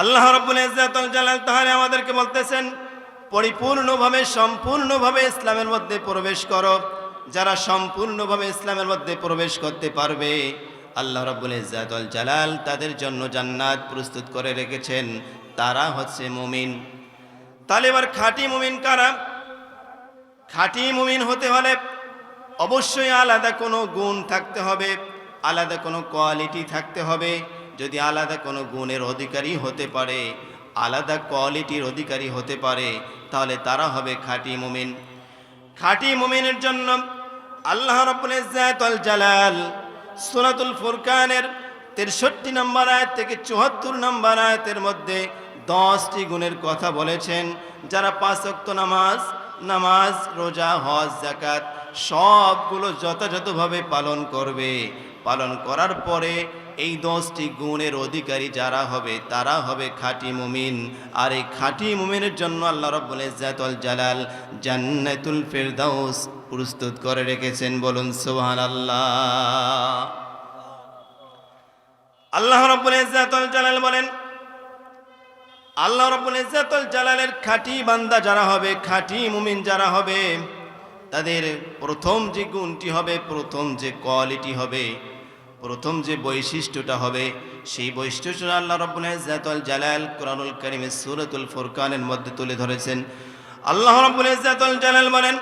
আল্লাহ রব্বুল ইজ্জাতুল জালাল তাহলে আমাদেরকে বলতেছেন, পরিপূর্ণভাবে, সম্পূর্ণভাবে ইসলামের মধ্যে প্রবেশ করো। যারা সম্পূর্ণভাবে ইসলামের মধ্যে প্রবেশ করতে পারবে, আল্লাহ রব্বুল ইজ্জাতুল জালাল তাদের জন্য জান্নাত প্রস্তুত করে রেখেছেন। তারা হচ্ছে মুমিন। তাহলে এবার খাঁটি মুমিন কারা? খাঁটি মুমিন হতে হলে অবশ্যই আলাদা কোনো গুণ থাকতে হবে, আলাদা কোনো কোয়ালিটি থাকতে হবে। যদি আলাদা কোনো গুণের অধিকারী হতে পারে, আলাদা কোয়ালিটির অধিকারী হতে পারে, তাহলে তারা হবে খাঁটি মুমিন। খাঁটি মুমিনের জন্য আল্লাহ ইজ্জাতুল জালাল সূরাতুল ফুরকানের 63 নম্বর আয়াত থেকে 74 নম্বর আয়াতের মধ্যে দশটি গুণের কথা বলেছেন। যারা পাঁচ ওয়াক্ত নামাজ নামাজ, রোজা, হজ জাকাত সবগুলো যথাযথভাবে পালন করবে। পালন করার পরে এই দশটি গুণের অধিকারী যারা হবে, তারা হবে খাঁটি মুমিন। আর এই খাঁটি মুমিনের জন্য আল্লাহ রব্বুল ইজ্জাতুল জালাল জান্নাতুল ফেরদাউস প্রস্তুত করে রেখেছেন। বলুন, সুবহানাল্লাহ। আল্লাহ রব্বুল ইজ্জাতুল জালাল বলেন, আল্লাহ রব্বুল ইজ্জাতুল জালালের খাঁটি বান্দা যারা হবে, খাঁটি মুমিন যারা হবে, তাদের প্রথম যে গুণটি হবে, প্রথম যে কোয়ালিটি হবে প্রথম যে বৈশিষ্ট্যটা হবে সেই বৈশিষ্ট্যটা আল্লাহ রব্বুল ইজ্জাতুল জালাল কোরআনুল কারীমের সূরাতুল ফুরকানের মধ্যে তুলে ধরেছেন আল্লাহ রব্বুল ইজ্জাতুল জালাল বলেন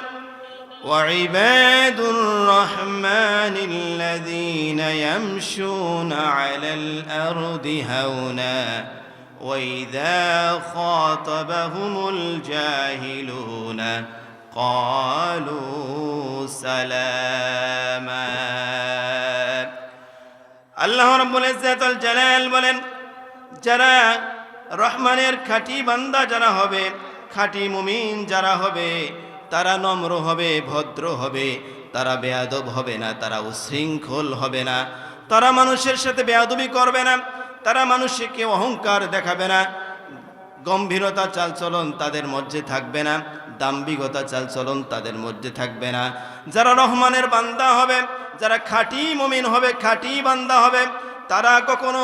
وعباد الرحمن الذين يمشون على الأرض هونا وإذا خاطبهم الجاهلون قالوا سلاما আল্লাহ রব্বুল জালাল বলেন, যারা রহমানের খাঁটি বান্দা যারা হবে, খাঁটি মুমিন যারা হবে, তারা নম্র হবে, ভদ্র হবে, তারা বেয়াদব হবে না, তারা উশৃঙ্খল হবে না। তারা মানুষের সাথে বেয়াদবি করবে না, তারা মানুষকে অহংকার দেখাবে না। গম্ভীরতা চালচলন তাদের মধ্যে থাকবে না, দাম্ভিকতা চালচলন তাদের মধ্যে থাকবে না। যারা রহমানের বান্দা হবে, যারা খাঁটি মমিন হবে, খাঁটি বান্দা হবে, তারা কখনো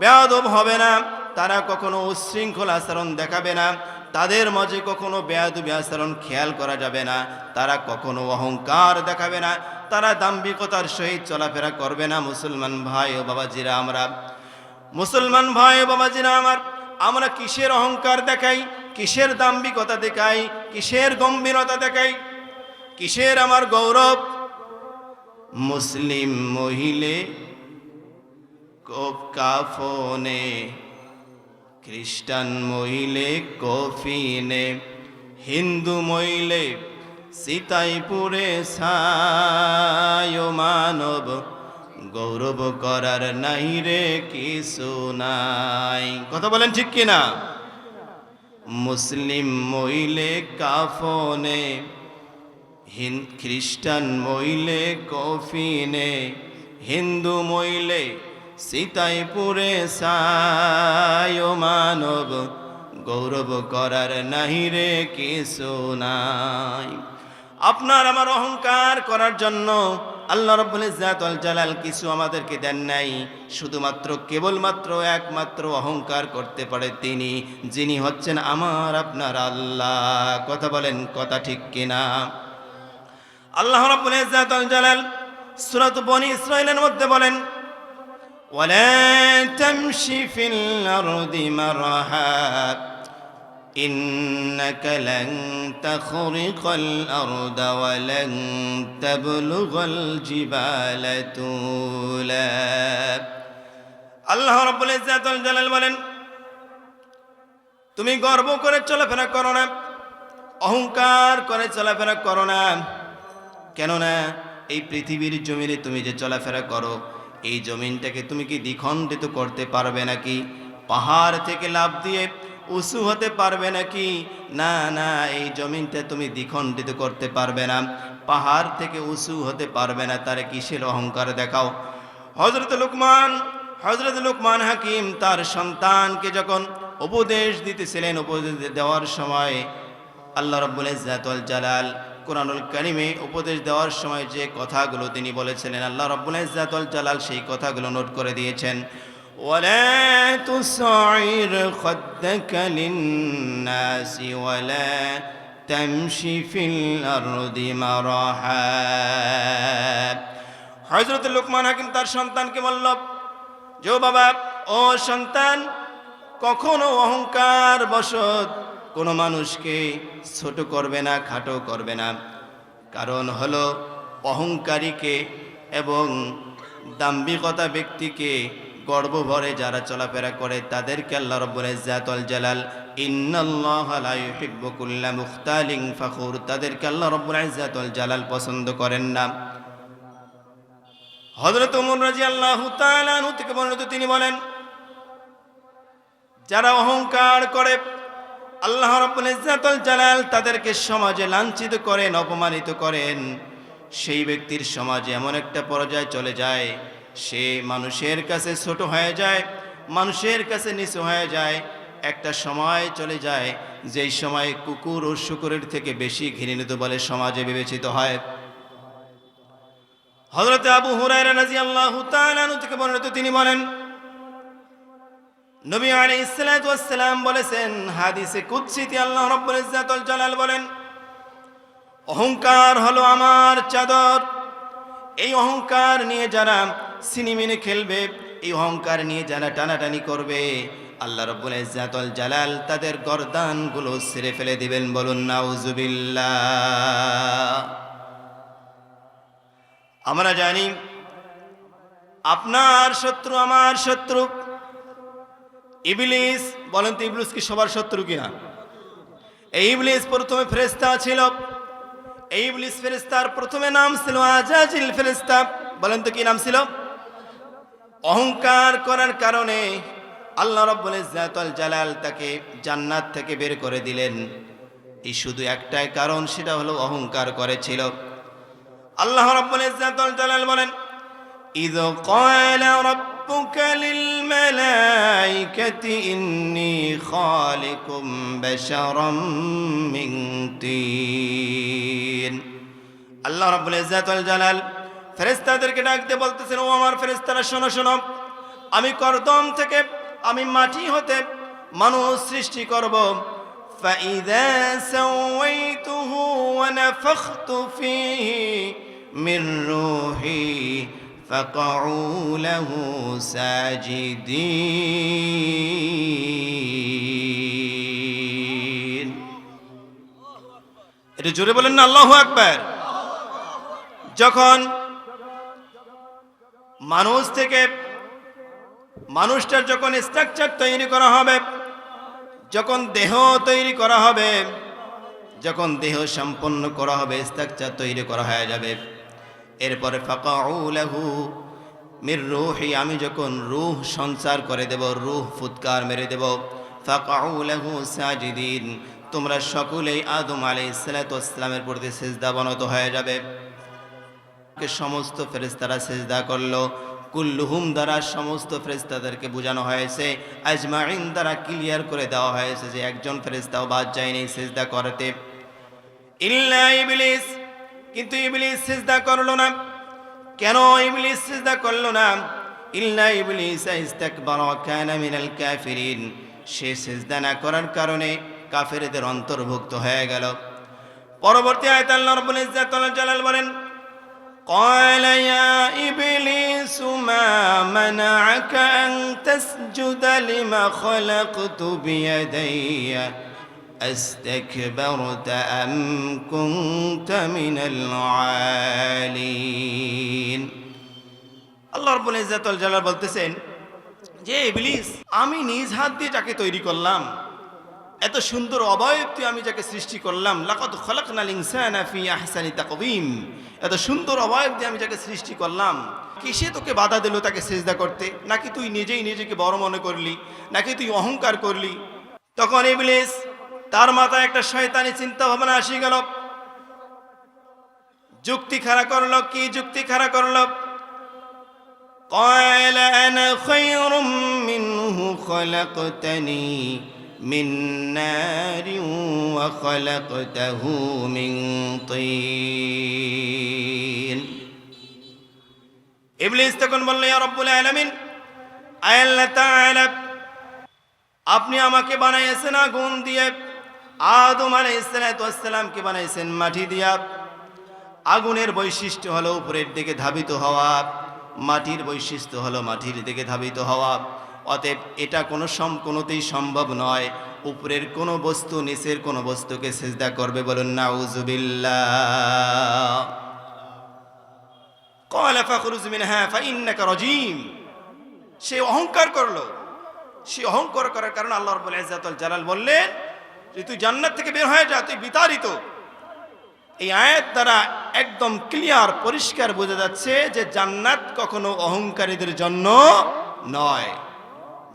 বেয়াদব হবে না, তারা কখনো উচ্ছৃঙ্খল আচরণ দেখাবে না, তাদের মাঝে কখনো বেয়াদবি আচরণ খেয়াল করা যাবে না, তারা কখনো অহংকার দেখাবে না, তারা দাম্ভিকতার সহিত চলাফেরা করবে না, মুসলমান ভাই ও বাবাজিরা, আমরা মুসলমান ভাই ও বাবাজিরা, আমার আমরা কিসের অহংকার দেখাই? কিসের দাম্ভিকতা দেখাই? কিসের গম্ভীরতা দেখাই? কিসের আমার গৌরব? মুসলিম মহিলে কোপ কাফনে, খ্রিস্টান মহিলে কফিনে, হিন্দু মহিলে সীতাইপুরে সায় মানব গৌরব করার নাই রে কিছু নাই। কথা বলেন ঠিক কিনা? মুসলিম মহিলে কাফনে, হিন, খ্রিস্টান মহিলে কফিনে, হিন্দু মহিলে সীতাইপুরে সায় মানব। গৌরব করার নাহি রে কিছু নাই। আপনার আমার অহংকার করার জন্য আল্লাহ রব্বুল ইজ্জাতুল জালাল কিছু আমাদেরকে দেন নাই। শুধুমাত্র কেবলমাত্র একমাত্র অহংকার করতে পারে তিনি, যিনি হচ্ছেন আমার, আপনার আল্লাহ। কথা বলেন, কথা ঠিক কিনা? আল্লাহ রাব্বুল ইজ্জাতুল জালাল সূরাত বনি ইসরাঈলের মধ্যে বলেন, ওয়ালা তামশি ফিল আরদি মারহা إنك لن تخرق الأرض ولن تبلغ الجبال طولا আল্লাহ রাব্বুল ইজ্জাতুল জালাল বলেন তুমি গর্ব করে চলাফেরা করো না অহংকার করে চলাফেরা করো না কেননা এই পৃথিবীর জমিনে তুমি যে চলাফেরা করো এই জমিনটাকে তুমি কি দ্বিখণ্ডিত করতে পারবে নাকি পাহাড় থেকে লাভ দিয়ে উঁচু হতে পারবে নাকি? না না, এই জমিনটা তুমি দ্বিখণ্ডিত করতে পারবে না। পাহাড় থেকে উঁচু হতে পারবে না, তার কিসের অহংকার দেখাও। হজরত লুকমান হজরত লুকমান হাকিম তার সন্তানকে যখন উপদেশ দিতেছিলেন, উপদেশ দেওয়ার সময় আল্লাহ রব্বুল ইজ্জাতুল জালাল কোরআনুল কারিমে উপদেশ দেওয়ার সময় যে কথাগুলো তিনি বলেছিলেন, আল্লাহ রব্বুল ইজ্জাতুল জালাল সেই কথাগুলো নোট করে দিয়েছেন। ولا تصعر خدك للناس ولا تمشي في الأرض مرحا হজরত লোকমান হাকিম তার সন্তানকে বলল যে ও বাবা ও সন্তান কখনো অহংকার বশত কোনো মানুষকে ছোট করবে না খাটো করবে না কারণ হলো অহংকারীকে এবং দাম্ভিকতা ব্যক্তিকে গর্ব ভরে যারা চলাফেরা করে তাদেরকে আল্লাহ রব্বুল ইজ্জাতুল জালাল ইন্নাল্লাহ লা ইউহিব্বু কুল্লা মুখতালিন ফাখুর, তাদেরকে আল্লাহ রব্বুল ইজ্জাতুল জালাল পছন্দ করেন না। হযরত ওমর রাদিয়াল্লাহু তাআলা আনহু থেকে বর্ণিত তিনি বলেন, যারা অহংকার করে, আল্লাহ রাব্বুল ইজ্জাতুল জালাল তাদেরকে সমাজে লাঞ্ছিত করেন, অপমানিত করেন, সেই ব্যক্তির সমাজে এমন একটা পর্যায়ে চলে যায় সে মানুষের কাছে ছোট হয়ে যায়, মানুষের কাছে নিচু হয়ে যায়, একটা সময় চলে যায়, যেই সময় কুকুর ও শুকুরের থেকে বেশি ঘৃণিত বলে সমাজে বিবেচিত হয়। হযরত আবু হুরায়রা তাআলা আনহু থেকে বর্ণিত তিনি বলেন, নবী আলাইহিস সালাতু ওয়াস সালাম বলেছেন, হাদিসে কুদসিতে আল্লাহ রাব্বুল ইজ্জাতুল জালাল বলেন, অহংকার হলো আমার চাদর, এই অহংকার নিয়ে যারা সিনেমিনে খেলবে, এই অহংকার নিয়ে যারা টানাটানি করবে, আল্লাহ রব্বুল ইজ্জাতুল জালাল তাদের গর্দানগুলো ছিঁড়ে ফেলে দিবেন বলুন, নাউজুবিল্লাহ। আমরা জানি, আপনার শত্রু আমার শত্রু। ইবলিস, বলেন তো ইবলিস কি সবার শত্রু কিনা? এই ইবলিস প্রথমে ফেরেস্তা ছিল। এই ইবলিস ফেরেস্তার প্রথমে নাম ছিল আজাজিল ফেরেস্তা বলেন তো কি নাম ছিল? অহংকার করার কারণে আল্লাহ রব্বুল ইজ্জাতুল জালাল তাকে জান্নাত থেকে বের করে দিলেন এই শুধু একটাই কারণ সেটা হলো অহংকার করেছিল আল্লাহ রাব্বুল ইজ্জাতুল জালাল বলেন إذ قال ربك للملائكة إني خالق بشرا من طين আল্লাহ রাব্বুল ইজ্জাতুল জালাল ফেরেশতাদেরকে ডাকতে বলতেছেন ও আমার ফেরেশতারা শোনো শোনো আমি করদম থেকে আমি মাটি হতে মানুষ সৃষ্টি করব فإذا سويته ونفخت فيه من روحي فقعوا له ساجدين এটা জোরে বলেন না আল্লাহু আকবার যখন মানুষ থেকে মানুষটার যখন স্ট্রাকচার তৈরি করা হবে, যখন দেহ তৈরি করা হবে, যখন দেহ সম্পন্ন করা হবে স্ট্রাকচার তৈরি করা হয়ে যাবে। এরপরে ফাঁকা ফাকাউলাহু মির রুহি, আমি যখন রুহ সঞ্চার করে দেব, রুহ ফুৎকার মেরে দেব ফাঁকা ফাকাউলাহু সাজিদিন, তোমরা সকলেই আদম আলাইহিস সালাতু ওয়াসসালামের প্রতি সিজদা বনত হয়ে যাবে। সমস্ত ফেরেস্তারা সেজদা করল। কুল্লুহুম দ্বারা সমস্ত ফেরেস্তাদেরকে বোঝানো হয়েছে। আজমাইন দ্বারা ক্লিয়ার করে দেওয়া হয়েছে যে একজন ফেরেস্তাও বাদ যায়নি সিজদা করতে। ইল্লা ইবলিস, কিন্তু ইবলিস সেজদা করল না। কেন ইবলিস সিজদা করল না? ইল্লা ইবলিস ইস্তাকবার কানা মিনাল কাফিরিন। সে সেজদা না করার কারণে কাফেরদের অন্তর্ভুক্ত হয়ে গেল। পরবর্তী আয়াত আল্লাহ রাব্বুল ইজ্জাতুল জালাল বলেন قال يا إبليس ما منعك أن تسجد لما خلقت بيدي أستكبرت أم كنت من العالين আল্লাহ রব্বুল ইজ্জাতুল জালাল বলতেছেন যে ইবলিস আমি নিজ হাত দিয়ে যাকে তৈরি করলাম এত সুন্দর অবয়ব তুই আমি যাকে সৃষ্টি করলাম লাকাত খলাকনাল ইনসানা ফি আহসানি তাকবীম এত সুন্দর অবয়ব দিয়ে আমি যাকে সৃষ্টি করলাম কিসে তোকে বাধা দিল তাকে সেজদা করতে নাকি তুই নিজেই নিজেকে বড় মনে করলি নাকি তুই অহংকার করলি তখন ইবলিস তার মাথায় একটা শয়তানি চিন্তা ভাবনা আসি গেল যুক্তি খাড়া করলো কি যুক্তি খাড়া করলো قال أنا خير منه خلقتني من نار وخلقته من طين ইবলিস তখন বলল ইয়া রব্বুল আলামিন আয় আল্লাহ তাআলা আপনি আমাকে বানাইছেন আগুন দিয়ে আদম আলাইসালামকে বানাইছেন মাটি দিয়া আগুনের বৈশিষ্ট্য হলো উপরের দিকে ধাবিত হওয়া মাটির বৈশিষ্ট্য হলো মাটির দিকে ধাবিত হওয়া অতএব এটা কোনো সম, কোনোতেই সম্ভব নয়। উপরের কোনো বস্তু নিচের কোনো বস্তুকে সেজদা করবে বলুন নাউজুবিল্লা কলা ফাকরুজমিন হ্যাঁ ফাইন্নাকা রজিম। সে অহংকার করল। সে অহংকার করার কারণে আল্লাহ রবুল ইজাতুল জালাল বললেন যে, তুই জান্নাত থেকে বের হয়ে যা, তুই বিতাড়িত। এই আয়াত দ্বারা একদম ক্লিয়ার পরিষ্কার বোঝা যাচ্ছে যে, জান্নাত কখনো অহংকারীদের জন্য নয়।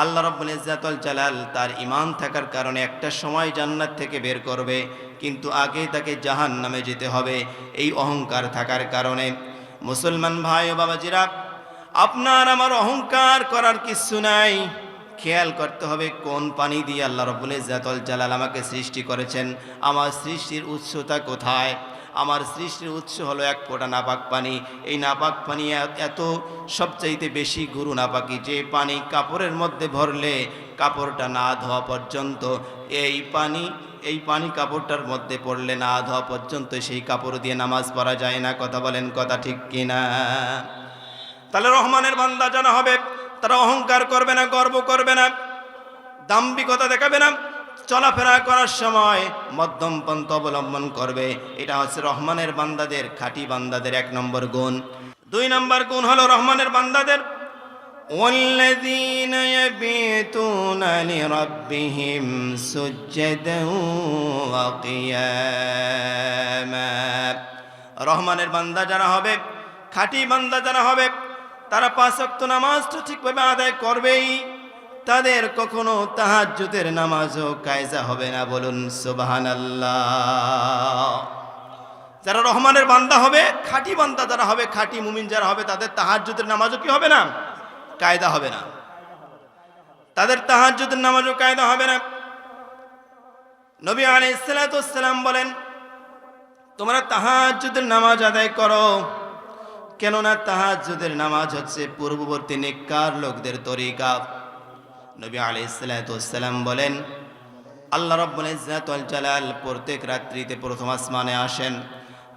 আল্লাহ রব্বুল ইজ্জাতুল জালাল তার ইমান থাকার কারণে একটা সময় জান্নাত থেকে বের করবে, কিন্তু আগে তাকে জাহান নামে যেতে হবে এই অহংকার থাকার কারণে। মুসলমান ভাই ও বাবাজিরা, আপনার আমার অহংকার করার কিছু নাই। খেয়াল করতে হবে কোন পানি দিয়ে আল্লাহ রব্বুল ইজ্জাতুল জালাল আমাকে সৃষ্টি করেছেন। আমার সৃষ্টির উৎসতা কোথায়? আমার সৃষ্টির উৎস হলো এক ফোঁটা নাপাক পানি। এই নাপাক পানি এত সবচাইতে বেশি গুরু নাপাকি যে পানি কাপড়ের মধ্যে ভরলে কাপড়টা না ধোয়া পর্যন্ত। এই পানি এই পানি কাপড়টার মধ্যে পড়লে না ধোয়া পর্যন্ত সেই কাপড় দিয়ে নামাজ পড়া যায় না। কথা বলেন কথা ঠিক কিনা? তাহলে রহমানের বান্দা জানা হবে, তারা অহংকার করবে না, গর্ব করবে না, দাম্ভিকতা দেখাবে না। চলাফেরা করার সময় মধ্যম পন্থ অবলম্বন করবে এটা হচ্ছে রহমানের বান্দাদের খাঁটি বান্দাদের এক নম্বর গুণ দুই নম্বর গুণ হলো রহমানের বান্দাদের والذين يبيتون لربهم سجدا وقياما রহমানের বান্দা যারা হবে খাঁটি বান্দা যারা হবে তারা পাঁচ ওয়াক্ত নামাজটা ঠিকভাবে আদায় করবেই তাদের কখনো তাহাজ্জুদের নামাজও কায়জা হবে না, বলুন সুবাহান যারা রহমানের বান্দা হবে, খাঁটি বান্দা যারা হবে, খাঁটি মুমিন যারা হবে, তাদের তাহাজ্জুদের নামাজও কি হবে না? কায়দা হবে না। তাদের তাহাজ্জুদের নামাজও কায়দা হবে না। নবী আলাইসালাম বলেন, তোমরা তাহাজ্জুদের নামাজ আদায় করো। কেননা তাহাজ্জুদের নামাজ হচ্ছে পূর্ববর্তী নেককার লোকদের তরিকা। নবী আলি আলাইসালাম বলেন, আল্লাহ রব্বুল জালাল প্রত্যেক রাত্রিতে প্রথম আসমানে আসেন।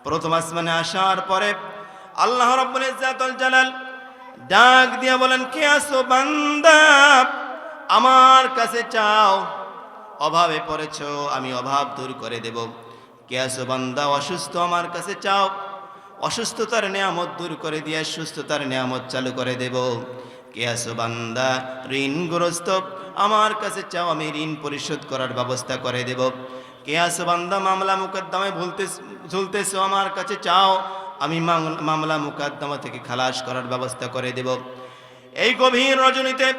প্রথম আসমানে আসার পরে আল্লাহ রব্বুল জালাল ডাক দিয়া বলেন, কে আসো বান্দা? আমার কাছে চাও। অভাবে পড়েছো, আমি অভাব দূর করে দেব। কে আসো বান্দা? অসুস্থ আমার কাছে চাও। অসুস্থতার নিয়ামত দূর করে দিয়ে সুস্থতার নিয়ামত চালু করে দেব। কে আসো বান্দা, ঋণগ্রস্ত, আমার কাছে চাও আমি ঋণ পরিশোধ করার ব্যবস্থা করে দেব। কে আসো বান্দা, মামলা মুকদ্দমায় ভুলতে ঝুলতেছো, আমার কাছে চাও আমি মামলা- মুকদ্দমা থেকে খালাস করার ব্যবস্থা করে দেব। এই গভীর রজনীতে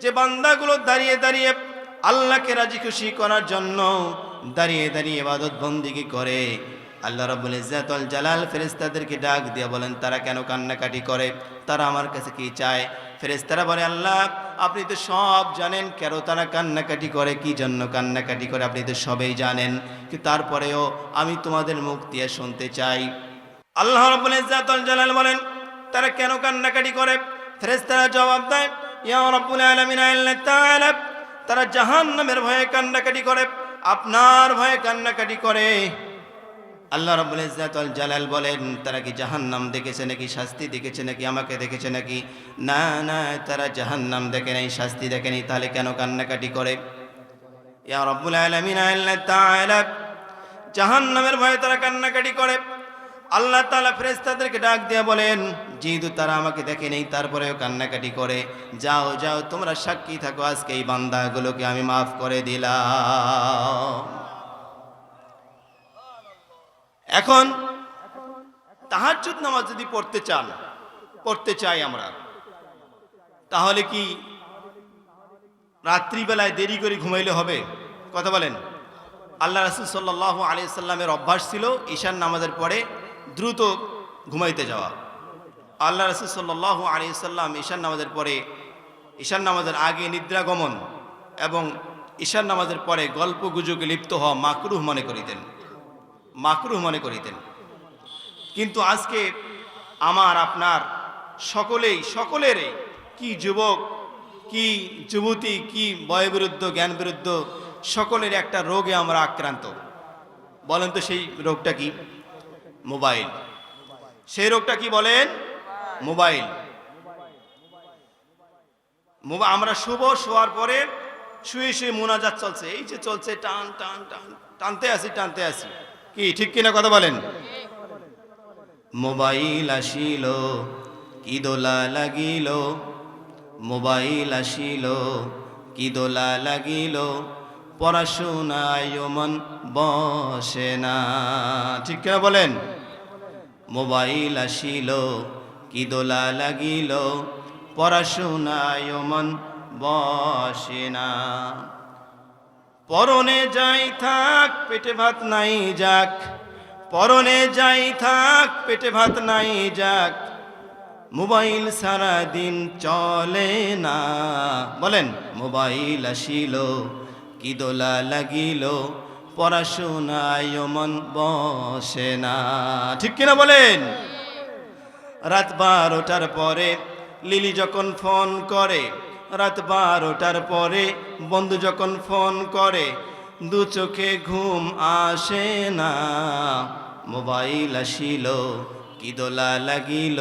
যে বান্দাগুলো দাঁড়িয়ে দাঁড়িয়ে আল্লাহকে রাজি খুশি করার জন্য দাঁড়িয়ে দাঁড়িয়ে ইবাদত বন্দিগি করে, আল্লাহ রাব্বুল ইজ্জাতুল জালাল ফেরেশতাদেরকে ডাক দিয়ে বলেন, তারা কেন কান্নাকাটি করে? তারা আমার কাছে কি চায়? ফেরেশতারা বলে, আল্লাহ, আপনি তো সব জানেন কেন তারা কান্নাকাটি করে, কি জন্য কান্নাকাটি করে, আপনি তো সবেই জানেন। কিন্তু তারপরেও আমি তোমাদের মুখ দিয়ে শুনতে চাই। আল্লাহ জালাল বলেন, তারা কেন কান্নাকাটি করে? ফেরেশতারা জবাব দেয়, ইয়া আল্লাহ তাআলা। তারা জাহান্নামের ভয়ে কান্নাকাটি করে, আপনার ভয়ে কান্নাকাটি করে। আল্লাহ রাব্বুল ইজ্জাতুল জালাল বলেন, তারা কি জাহান্নাম দেখেছে নাকি? শাস্তি দেখেছে নাকি? আমাকে দেখেছে নাকি? না না, তারা জাহান্নাম দেখে নাই, শাস্তি দেখে নাই। তাহলে কেন কান্নাকাটি করে? ইয়া রাব্বুল জাহান্নামের ভয়ে তারা কান্নাকাটি করে। আল্লাহ তাআলা ফেরেশতাদেরকে ডাক দিয়ে বলেন, যেহেতু তারা আমাকে দেখে নেই, তারপরেও কান্নাকাটি করে। যাও যাও, তোমরা সাক্ষী থাকো, আজকে এই বান্দাগুলোকে আমি মাফ করে দিলাম। এখন তাহাজ্জুদ নামাজ যদি পড়তে চান, পড়তে চাই আমরা, তাহলে কি রাত্রিবেলায় দেরি করে ঘুমাইলে হবে? কথা বলেন। আল্লাহ রাসুল সাল্লাহ আলি সাল্লামের অভ্যাস ছিল ঈশান নামাজের পরে দ্রুত ঘুমাইতে যাওয়া। আল্লাহ রাসুল সাল্লাহ আলি সাল্লাম ঈশান নামাজের পরে, ঈশান নামাজের আগে নিদ্রাগমন এবং ঈশান নামাজের পরে গল্প গুজবে লিপ্ত হওয়া মাকরুহ মনে করিতেন। মাকরুহ মনে করিতেন। কিন্তু আজকে আমার, আপনার সকলেই, সকলেরই কি যুবক, কি যুবতী, কি বয়বিরুদ্ধ জ্ঞান বিরুদ্ধ সকলের একটা রোগে আমরা আক্রান্ত। বলেন তো সেই রোগটা কি? মোবাইল। সেই রোগটা কি বলেন? মোবাইল। মোবা- আমরা শুভ শোয়ার পরে শুয়ে শুয়ে মোনাজাত চলছে। এই যে চলছে, টান টান টান, টানতে আসি টানতে আসি। কি ঠিক কিনা কথা বলেন? মোবাইল আসিল কি দোলা লাগিল মোবাইল আসিল কি দোলা লাগিল পড়াশোনায় মন বসে না। ঠিক কিনা বলেন? মোবাইল আসিল কি দোলা লাগিল পড়াশোনায় মন বসে না। পরনে যাই থাক, পেটে ভাত নাই যাক। পরনে যাই থাক, পেটে ভাত নাই যাক। মোবাইল সারা দিন চলে না। বলেন, মোবাইল আসিল, কি দোলা লাগিল। পড়াশোনায় মন বসে না। ঠিক কিনা বলেন? রাত বারোটার পরে লিলি যখন ফোন করে রাত বারোটার পরে বন্ধু যখন ফোন করে, দু চোখে ঘুম আসে না। মোবাইল আসিল কি দোলা লাগিল,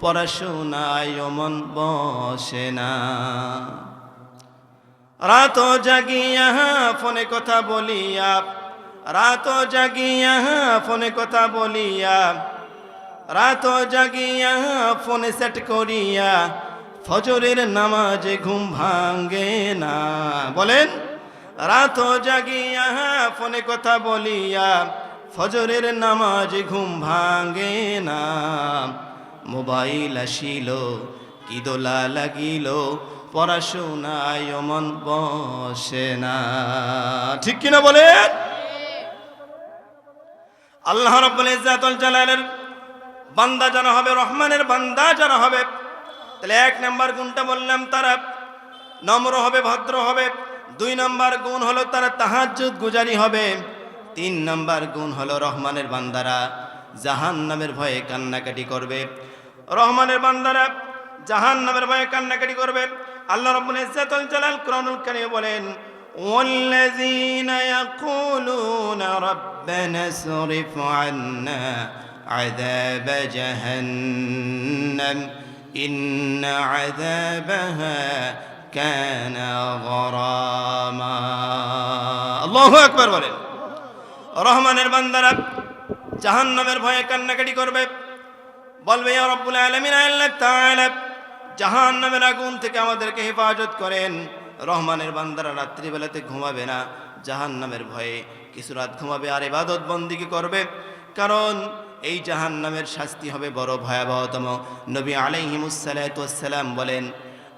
পড়াশোনায় মন বসে না। রাত জাগিয়া ফোনে কথা বলিয়া রাত জাগিয়া ফোনে কথা বলিয়া রাত জাগিয়া ফোনে সেট করিয়া ফজরের নামাজে ঘুম ভাঙ্গে না। বলেন রাত জাগিয়া, ফোনে কথা বলিয়া ফজরের নামাজে ঘুম ভাঙ্গে না। মোবাইল আসিল, কি দোলা লাগিল, পড়াশোনায় মন বসে না। ঠিক কিনা বলেন? আল্লাহ রব্বুল ইজ্জাতুল জালালের বান্দা যারা হবে, রহমানের বান্দা যারা হবে তাহলে এক নাম্বার গুণটা বললাম তারা নম্র হবে ভদ্র হবে দুই নাম্বার গুণ হলো তারা তাহাজ্জুদ গুজারি হবে তিন নাম্বার গুণ হলো রহমানের বান্দারা জাহান নামের ভয়ে কান্নাকাটি করবে রহমানের বান্দারা জাহান নামের ভয়ে কান্নাকাটি করবে আল্লাহ রব্বুল ইজ্জাতুল জালাল কোরআনুল কারীমে বলেন والذين يقولون ربنا اصرف عنا عذاب جهنم إن عذابها كان غراما الله أكبر বলেন রহমানের বান্দারা জাহান্নামের ভয়ে কান্নাকাটি করবে বলবে ইয়া রব্বুল আলামিন আল্লাহ তাআলা জাহান্নামের আগুন থেকে আমাদেরকে হেফাজত করেন রহমানের বান্দারা রাত্রিবেলাতে ঘুমাবে না জাহান্নামের ভয়ে কিছু রাত ঘুমাবে আর ইবাদত বন্দিকে করবে কারণ এই জাহান্নামের শাস্তি হবে বড় ভয়াবহতম। নবী আলাইহিমুসালাম বলেন,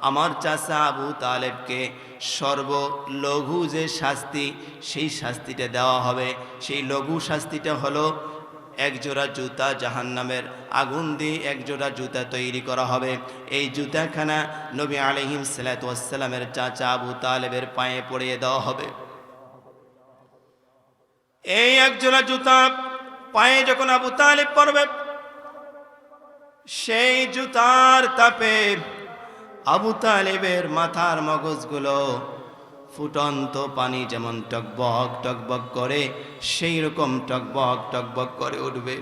আমার চাচা আবু তালেবকে সর্বলঘু যে শাস্তি, সেই শাস্তিটা দেওয়া হবে। সেই লঘু শাস্তিটা হলো এক জোড়া জুতা জাহান্নামের আগুন দিয়ে এক জোড়া জুতা তৈরি করা হবে। এই জুতাখানা নবী আলহিম সালাতামের চাচা আবু তালেবের পায়ে পড়িয়ে দেওয়া হবে। এই এক জোড়া জুতা পায়ে যখন আবু তালেব পড়বে, সেই জুতার তাপে আবু তালেবের মাথার মগজগুলো ফুটন্ত পানি যেমন টকবক টকবক করে, সেই রকম টকবক টকবক করে উঠবে।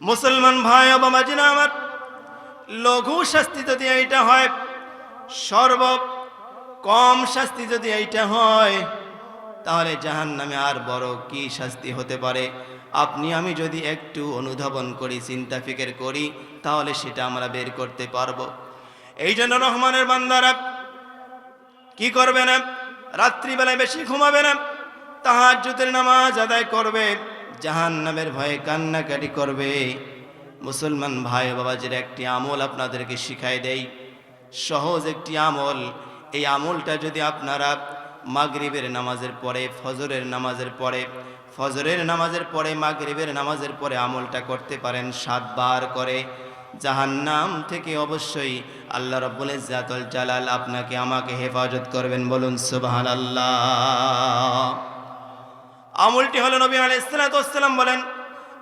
মুসলমান ভাই বাবাজিনা আমার, লঘু শাস্তি যদি এইটা হয় সর্ব কম শাস্তি যদি এইটা হয় তাহলে জাহান নামে আর বড় কি শাস্তি হতে পারে? আপনি, আমি যদি একটু অনুধাবন করি, চিন্তা ফিকের করি, তাহলে সেটা আমরা বের করতে পারব। এই জন্য রহমানের বান্দারা কি করবে না রাত্রিবেলায় বেশি ঘুমাবে না তাহার জুতের নামাজ আদায় করবে জাহান নামের ভয়ে কান্নাকাটি করবে। মুসলমান ভাই বাবাজির একটি আমল আপনাদেরকে শিখাই দেই। সহজ একটি আমল। এই আমলটা যদি আপনারা মাগরিবের নামাজের পরে, ফজরের নামাজের পরে, ফজরের নামাজের পরে, মাগরিবের নামাজের পরে আমলটা করতে পারেন সাতবার করে। জাহান্নাম থেকে অবশ্যই আল্লাহ রব্বুল ইজ্জাতুল জালাল আপনাকে আমাকে হেফাজত করবেন। বলুন, সুবহানাল্লাহ। আমলটি হলো নবী আলাইহিসসালাম বলেন,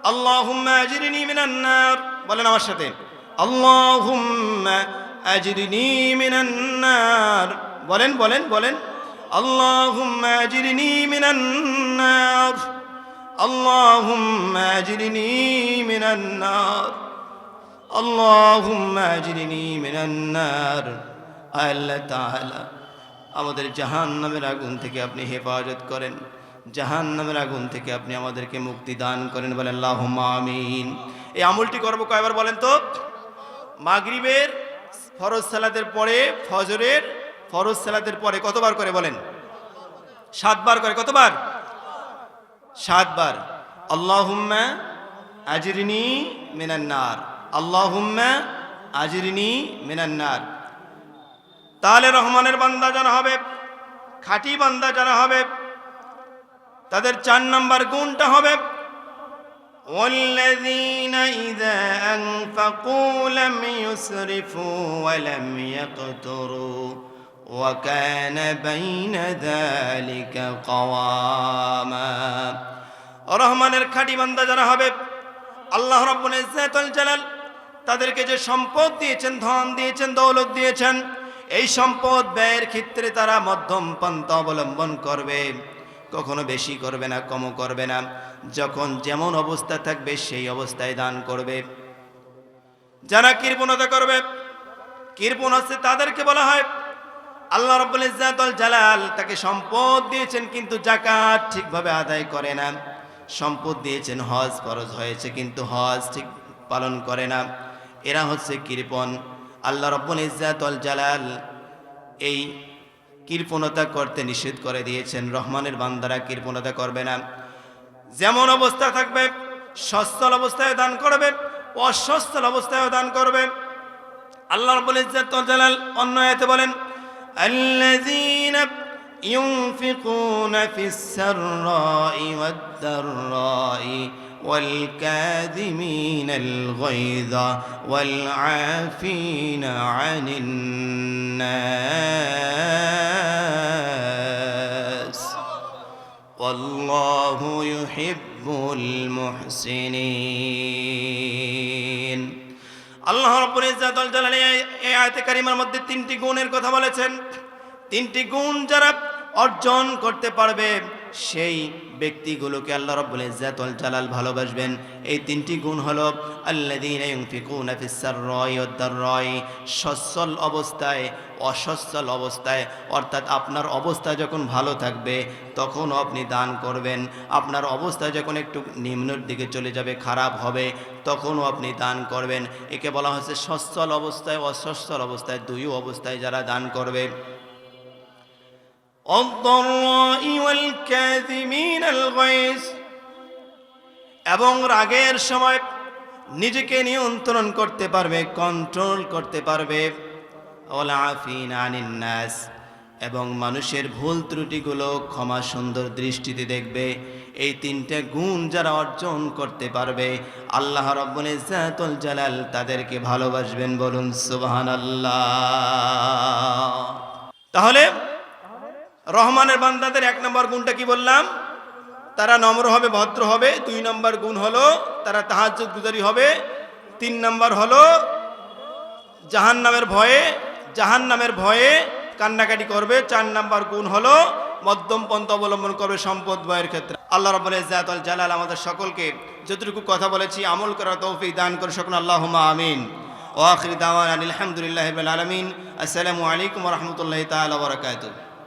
আল্লাহুম্মা আজরিনি মিনান নার। বলেন আমার সাথে, আল্লাহুম্মা আজরিনি মিনান নার। বলেন বলেন বলেন। আল্লাহুম্মা আজরিনি মিনান নার আল্লাহুম্মা আজরিনি মিনান নার আল্লাহুম্মা আজরিনি মিনান নার আল্লাহ তাআলা, আমাদের জাহান্নামের আগুন থেকে আপনি হেফাজত করেন। জাহান্নামের আগুন থেকে আপনি আমাদেরকে মুক্তি দান করেন বলেন আল্লাহ আমিন। এই আমলটি করব কয়বার বলেন তো? মাগরিবের ফরজ সালাতের পরে ফজরের ফরজ সালাতের পরে কতবার করে বলেন সাতবার করে কতবার সাতবার আল্লাহুম্মা আজরিনি মিনান্নার আল্লাহুম্মা আজরিনি মিনান্নার তাহলে রহমানের বান্দা যারা হবে খাঁটি বান্দা যারা হবে তাদের চার নম্বর গুণটা হবে والذين إذا أنفقوا لم يسرفوا ولم يقتروا وكان بين ذلك قواما রহমানের খাঁটি বান্দা যারা হবে আল্লাহ রব্বুল ইজ্জাতুল জালাল তাদেরকে যে সম্পদ দিয়েছেন ধন দিয়েছেন দৌলত দিয়েছেন এই সম্পদ ব্যয়ের ক্ষেত্রে তারা মধ্যম পন্থা অবলম্বন করবে কখনো বেশি করবে না কমও করবে না যখন যেমন অবস্থা থাকবে সেই অবস্থায় দান করবে যারা কৃপণতা করবে কৃপণ হচ্ছে তাদেরকে বলা হয় আল্লাহ রব্বুল ইজ্জাতুল জালাল তাকে সম্পদ দিয়েছেন, কিন্তু জাকাত ঠিকভাবে আদায় করে না। সম্পদ দিয়েছেন, হজ ফরজ হয়েছে, কিন্তু হজ ঠিক পালন করে না। এরা হচ্ছে কৃপণ। আল্লাহ রব্বুল ইজ্জাতুল জালাল এই কৃপণতা করতে নিষেধ করে দিয়েছেন। রহমানের বান্দারা কৃপণতা করবে না। যেমন অবস্থা থাকবে, সচ্ছল অবস্থায় দান করবে, অসচ্ছল অবস্থায় দান করবে। আল্লাহ রাব্বুল ইজ্জাতুল জালাল অন্য আয়াতে বলেন الذين ينفقون في السراء والضراء والكاذمين الغيظ والعافين عن الناس. والله يحب المحسنين. আল্লাহ রব্বুল ইজ্জাতুল জালাল এই আয়াতে কারিমার মধ্যে তিনটি গুণের কথা বলেছেন। তিনটি গুণ যারা অর্জন করতে পারবে সেই ব্যক্তিগুলোকে আল্লাহ রব্বুল ইজ্জাতুল জালাল ভালোবাসবেন। এই তিনটি গুণ হলো আল্লাযীনা ইউনফিকুনা ফিস সাররাই ওয়াদ দাররাই, সচ্ছল অবস্থায়, অসচ্ছল অবস্থায়। অর্থাৎ আপনার অবস্থা যখন ভালো থাকবে তখন আপনি দান করবেন। আপনার অবস্থা যখন একটু নিম্নর দিকে চলে যাবে, খারাপ হবে, তখনও আপনি দান করবেন। একে বলা হচ্ছে সচ্ছল অবস্থায়, অসচ্ছল অবস্থায় দুই অবস্থায় যারা দান করবে। এবং রাগের সময় নিজেকে নিয়ন্ত্রণ করতে পারবে কন্ট্রোল করতে পারবে। এবং মানুষের ভুল ত্রুটিগুলো ক্ষমা সুন্দর দৃষ্টিতে দেখবে। এই তিনটে গুণ যারা অর্জন করতে পারবে, আল্লাহ রব্বুল ইজ্জাতুল জালাল তাদেরকে ভালোবাসবেন বলুন, সুবহানাল্লাহ। তাহলে রহমানের বান্দাদের এক নম্বর গুণটা কি বললাম? তারা নম্র হবে, ভদ্র হবে। দুই নম্বর গুণ হলো তারা তাহাজ্জুদ গুজারি হবে। তিন নম্বর হলো জাহান নামের ভয়ে জাহান নামের ভয়ে কান্নাকাটি করবে। চার নম্বর গুণ হলো মধ্যম পন্থ অবলম্বন করবে সম্পদ ব্যয়ের ক্ষেত্রে। আল্লাহ রব্বুল ইজ্জাতুল জালাল আমাদের সকলকে যতটুকু কথা বলেছি, আমল করার তৌফিক দান করে সকল আল্লাহুম্মা আমিন। ওয়া আখির দাওয়ানা আলহামদুলিল্লাহি আলামিন। আসসালামু আলাইকুম রাহমাতুল্লাহি তাআলা ওয়া বারাকাতুহু।